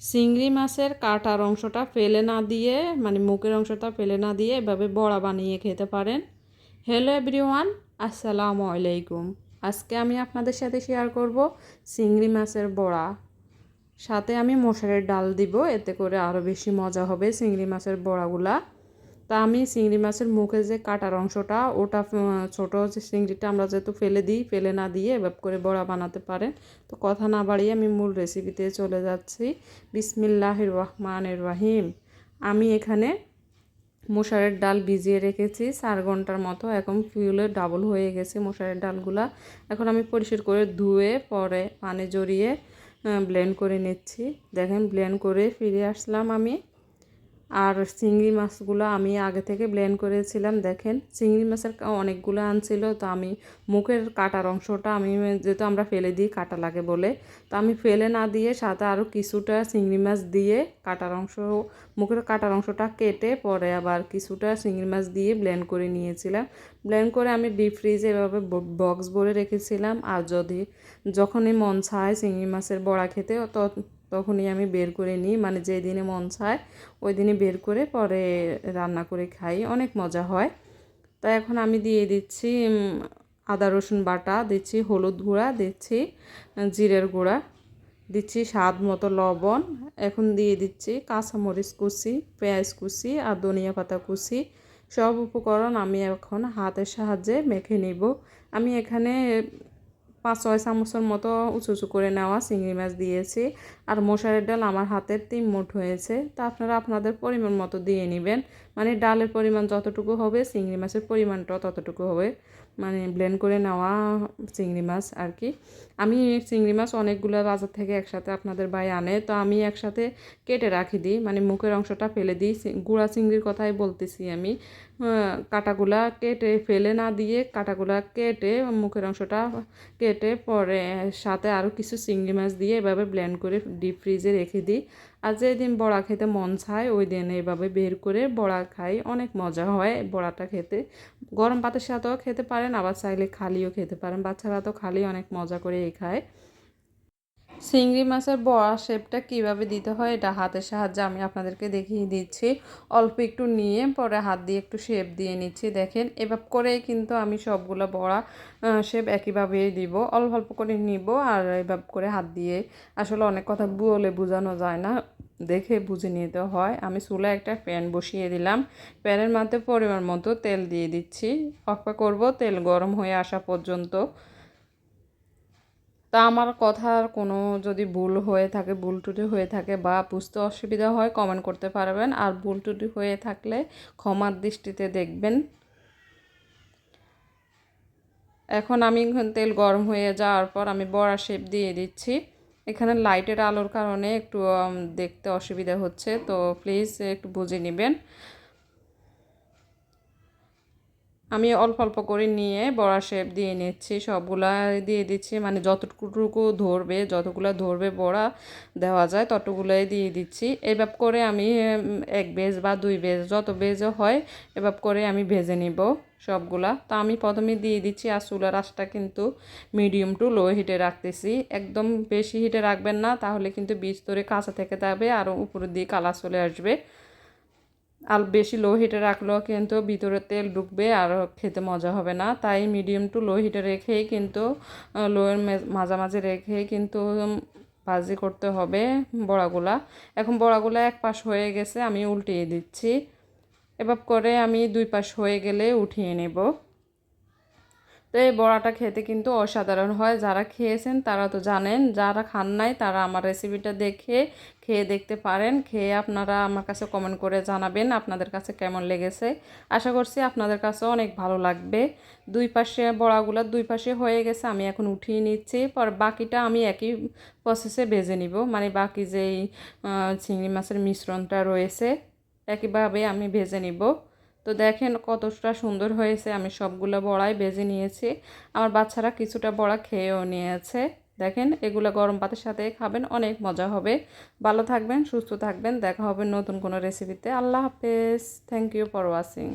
চিংড়ি মাছের কাটার অংশটা ফেলে না দিয়ে মানে মুখের অংশটা ফেলে না দিয়ে এভাবে বড়া বানিয়ে খেতে পারেন। হ্যালো এভরিওয়ান, আসসালামু আলাইকুম। আজকে আমি আপনাদের সাথে শেয়ার করব চিংড়ি মাছের বড়া। সাথে আমি মশারের ডাল দিব, এতে করে আরও বেশি মজা হবে চিংড়ি মাছের বড়াগুলা। তা আমি চিংড়ি মাছের মুখে যে কাটার অংশটা, ওটা ছোট চিংড়িটা আমরা যেহেতু ফেলে দিই, ফেলে না দিয়ে এভাবে করে বড়া বানাতে পারেন। তো কথা না বাড়িয়ে আমি মূল রেসিপিতে চলে যাচ্ছি। বিসমিল্লাহ রহমানের রাহিম। আমি এখানে মশারের ডাল ভিজিয়ে রেখেছি। চার ঘণ্টার মতো এখন ফিউলে ডাবল হয়ে গেছে মশারের ডালগুলা। এখন আমি পরিষ্কার করে ধুয়ে, পরে পানি জড়িয়ে ব্লেন্ড করে নিচ্ছি। দেখেন ব্লেন্ড করে ফিরে আসলাম আমি। আর চিংড়ি মাছগুলো আমি আগে থেকে ব্লেন্ড করেছিলাম, দেখেন। চিংড়ি মাছের অনেকগুলো আনছিল, তো আমি মুখের কাটার অংশটা আমি, যেহেতু আমরা ফেলে দিই, কাটা লাগে বলে। তো আমি ফেলে না দিয়ে সাথে আরও কিছুটা চিংড়ি মাছ দিয়ে কাটার অংশ, মুখের কাটার অংশটা কেটে পরে আবার কিছুটা চিংড়ি মাছ দিয়ে ব্লেন্ড করে নিয়েছিলাম। ব্লেন্ড করে আমি ডিপ ফ্রিজে এভাবে বক্স ভরে রেখেছিলাম। আর যদি যখনই মন চায় চিংড়ি মাছের বড়া খেতে, তো তখনই আমি বের করে নিই। মানে যেই দিনে মন চায় ওই দিনে বের করে পরে রান্না করে খাই। অনেক মজা হয়। তাই এখন আমি দিয়ে দিচ্ছি আদা, রসুন বাটা, দিচ্ছি হলুদ গুঁড়া, দিচ্ছি জিরের গুঁড়া, দিচ্ছি স্বাদ মতো লবণ। এখন দিয়ে দিচ্ছি কাঁচামরিচ কুচি, পেঁয়াজ কুচি আর ধনিয়া পাতা কুচি। সব উপকরণ আমি এখন হাতের সাহায্যে মেখে নিব। আমি এখানে পাঁচ, ছয় চামচের মতো উঁচু উঁচু করে নেওয়া চিংড়ি মাছ দিয়েছি। আর মশারের ডাল আমার হাতের তিন মুঠ হয়েছে। তা আপনারা আপনাদের পরিমাণ মতো দিয়ে নেবেন। মানে ডালের পরিমাণ যতটুকু হবে, চিংড়ি মাছের পরিমাণটাও ততটুকু হবে। মানে ব্লেন্ড করে নেওয়া চিংড়ি মাছ আর কি। আমি চিংড়ি মাছ অনেকগুলো বাজার থেকে একসাথে আপনাদের ভাই আনে, তো আমি একসাথে কেটে রাখি দিই মানে মুখের অংশটা ফেলে দিই। গুঁড়া চিংড়ির কথাই বলতেছি আমি। কাটাগুলা কেটে ফেলে না দিয়ে কাটাগুলা কেটে মুখের অংশটা কেটে পরে সাথে আরও কিছু চিংড়ি মাছ দিয়ে এভাবে ব্লেন্ড করে ডিপ ফ্রিজে রেখে দিই। আর যেদিন বড়া খেতে মন চায় ওই দিন এইভাবে বের করে বড়া খাই। অনেক মজা হয় বড়াটা খেতে। গরম পাতের সাথেও খেতে পারেন, আবার চাইলে খালিও খেতে পারেন। বাচ্চারা তো খালি অনেক মজা করে এই খায়। চিংড়ি মাছের বড়া শেপটা কীভাবে দিতে হয়, এটা হাতের সাহায্যে আমি আপনাদেরকে দেখিয়ে দিচ্ছি। অল্প একটু নিয়ে পরে হাত দিয়ে একটু শেপ দিয়ে নিচ্ছি। দেখেন, এভাবে করে কিন্তু আমি সবগুলো বড়া শেপ একইভাবেই দিব। অল্প অল্প করে নিব আর এভাবে করে হাত দিয়ে। আসলে অনেক কথা বলে বোঝানো যায় না, দেখে বুঝে নিতে হয়। আমি চুলা একটা প্যান বসিয়ে দিলাম। প্যানের মধ্যে পরিমাণ মতো তেল দিয়ে দিচ্ছি। অপেক্ষা করব তেল গরম হয়ে আসা পর্যন্ত। তা আমার কথার কোনো যদি ভুল হয়ে থাকে, ভুল টুটি হয়ে থাকে বা বুঝতে অসুবিধা হয় কমেন্ট করতে পারবেন। আর ভুল টুটি হয়ে থাকলে ক্ষমার দৃষ্টিতে দেখবেন। এখন আমি তেল গরম হয়ে যাওয়ার পর আমি বড়া শেপ দিয়ে দিচ্ছি। এখানে লাইটের আলোর কারণে একটু দেখতে অসুবিধা হচ্ছে। তো প্লিজ একটু বুঝে নেবেন। আমি অল্প অল্প করে নিয়ে বড়া শেপ দিয়ে নিচ্ছি সবগুলা দিয়ে দিচ্ছি। মানে যতটুকু ধরবে, যতগুলো ধরবে বড়া দেওয়া যায়, ততগুলোই দিয়ে দিচ্ছি। এভাবে করে আমি এক বেজ বা দুই বেজ, যত বেজও হয়, এভাবে করে আমি ভেজে নিব সবগুলা। তো আমি প্রথমে দিয়ে দিচ্ছি আর চুলার আঁচটা কিন্তু মিডিয়াম টু লো হিটে রাখতেছি। একদম বেশি হিটে রাখবেন না, তাহলে কিন্তু বীজ ধরে কাঁচা থেকে যাবে, আর উপরের দিয়ে কালার চলে আসবে। আর বেশি লো হিটে রাখলেও কিন্তু ভিতরে তেল ঢুকবে আর খেতে মজা হবে না। তাই মিডিয়াম টু লো হিটে রেখেই কিন্তু লোয়ের মাঝামাঝি রেখেই কিন্তু ভাজি করতে হবে বড়াগুলা। এখন বড়াগুলা এক পাশ হয়ে গেছে, আমি উল্টিয়ে দিচ্ছি। এবার করে আমি দুই পাশ হয়ে গেলে উঠিয়ে নেব। তো এই বড়াটা খেতে কিন্তু অসাধারণ হয়। যারা খেয়েছেন তারা তো জানেন, যারা খান নাই তারা আমার রেসিপিটা দেখে খেয়ে দেখতে পারেন। খেয়ে আপনারা আমার কাছে কমেন্ট করে জানাবেন আপনাদের কাছে কেমন লেগেছে। আশা করছি আপনাদের কাছে অনেক ভালো লাগবে। দুই পাশে বড়াগুলো দুই পাশে হয়ে গেছে, আমি এখন উঠিয়ে নিচ্ছি। পর বাকিটা আমি একই প্রসেসে ভেজে নিব। মানে বাকি যেই চিংড়ি মাছের মিশ্রণটা রয়েছে, একইভাবে আমি ভেজে নিব। তো দেখেন কতটা সুন্দর হয়েছে। আমি সবগুলো বড়াই বেজে নিয়েছি। আমার বাচ্চারা কিছুটা বড়া খেয়েও নিয়েছে। দেখেন, এগুলো গরম ভাতের সাথে খাবেন, অনেক মজা হবে। ভালো থাকবেন, সুস্থ থাকবেন। দেখা হবে নতুন কোনো রেসিপিতে আল্লাহ হাফেজ। Thank you for watching